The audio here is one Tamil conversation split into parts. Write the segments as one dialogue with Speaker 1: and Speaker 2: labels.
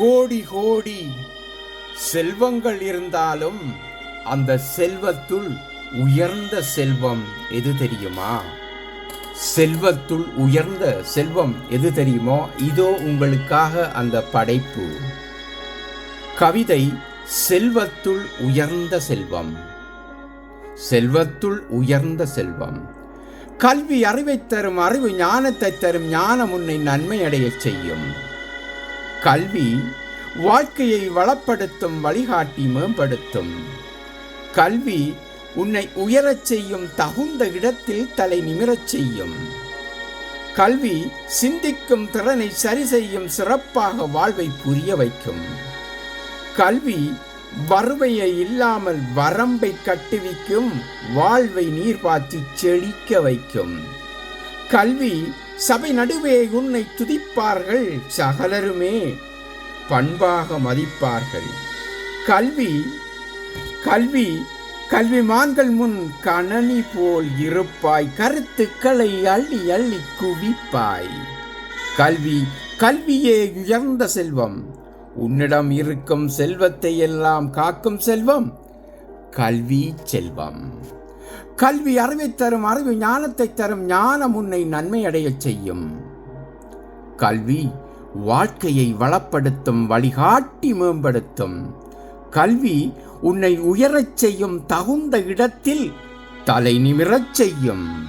Speaker 1: கோடி கோடி செல்வங்கள் இருந்தாலும் அந்த செல்வத்துள் உயர்ந்த செல்வம் எது தெரியுமா? செல்வத்துள் உயர்ந்த செல்வம் எது தெரியுமோ? இதோ உங்களுக்காக அந்த படைப்பு. கவிதை செல்வத்துள் உயர்ந்த செல்வம். செல்வத்துள் உயர்ந்த செல்வம். கல்வி அறிவை தரும் அறிவு ஞானத்தை தரும் ஞானம் உன்னை நன்மை அடையச் செய்யும். கல்வி வாழ்க்கையை வளப்படுத்தும் வழிகாட்டி மேம்படுத்தும். கல்வி உன்னை உயரச் செய்யும் தகுந்த இடத்தில் தலை நிமிரச் செய்யும். கல்வி சிந்திக்கும் திறனை சரி செய்யும் சிறப்பாக வாழ்வை புரிய வைக்கும். கல்வி வறுமையை இல்லாமல் வரம்பை கட்டுவிக்கும் வாழ்வை நீர் செழிக்க வைக்கும். கல்வி சபை நடுவே உன்னை துதிப்பார்கள் சகலருமே. பண்பாக மதிப்பார்கள். கல்வி கல்வி கல்விமான்கள் முன் கணனி போல் இருப்பாய் கருத்துக்களை அள்ளி அள்ளி குவிப்பாய். கல்வி கல்வியே உயர்ந்த செல்வம். உன்னிடம் இருக்கும் செல்வத்தை எல்லாம் காக்கும் செல்வம் கல்வி செல்வம். கல்வி அறிவை தரும் அறிவு ஞானத்தை தரும் ஞானம் உன்னை நன்மை அடையச் செய்யும். கல்வி வாழ்க்கையை வளப்படுத்தும் வழிகாட்டி மேம்படுத்தும். கல்வி உன்னை உயரச் செய்யும் தகுந்த இடத்தில் தலை நிமிரச் செய்யும்.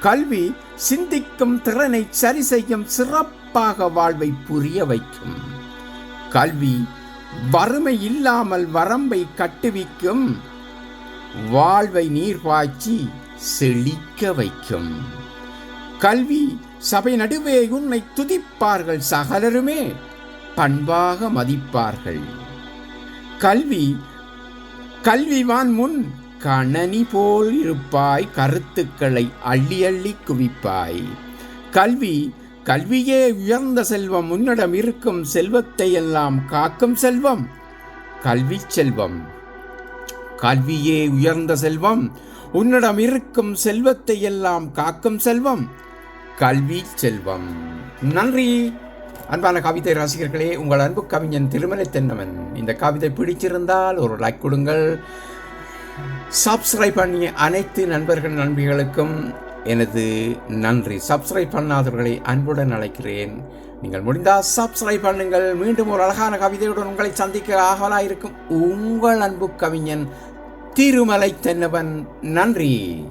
Speaker 1: கல்வி சிந்திக்கும் திறனை சரி செய்யும் சிறப்பாக வாழ்வை புரிய வைக்கும். கல்வி வறுமை இல்லாமல் வரம்பை கட்டுவிக்கும். வாழ்வை நீர் பாய்ச்சி செழிக்க வைக்கும். கல்வி சபை நடுவே உன்னை துதிப்பார்கள் சகலருமே பண்பாக மதிப்பார்கள். கல்வி கல்விவான் முன் கணனி போல் இருப்பாய் கருத்துக்களை அள்ளி அள்ளி குவிப்பாய். கல்வி கல்வியே உயர்ந்த செல்வம் உன்னிடம் இருக்கும் செல்வத்தை எல்லாம் காக்கும் செல்வம் கல்வி செல்வம். கல்வியே உயர்ந்த செல்வம் உன்னிடம் இருக்கும் செல்வத்தை எல்லாம் காக்கும் செல்வம் கல்வி செல்வம். நன்றி. அன்பான கவிதை ரசிகர்களே உங்கள் அன்பு கவிஞன் திருமலை தென்னவன் இந்த கவிதை பிடிச்சிருந்தால் ஒரு லைக் கொடுங்கள். சப்ஸ்கிரைப் பண்ணிய அனைத்து நண்பர்கள் நண்பிகளுக்கும் எனது நன்றி. சப்ஸ்கிரைப் பண்ணாதவர்களை அன்புடன் அழைக்கிறேன். நீங்கள் முடிந்தால் சப்ஸ்கிரைப் பண்ணுங்கள். மீண்டும் ஒரு அழகான கவிதையுடன் உங்களை சந்திக்க ஆகலாக இருக்கும் உங்கள் அன்பு கவிஞன் திருமலை தென்னவன் நன்றி.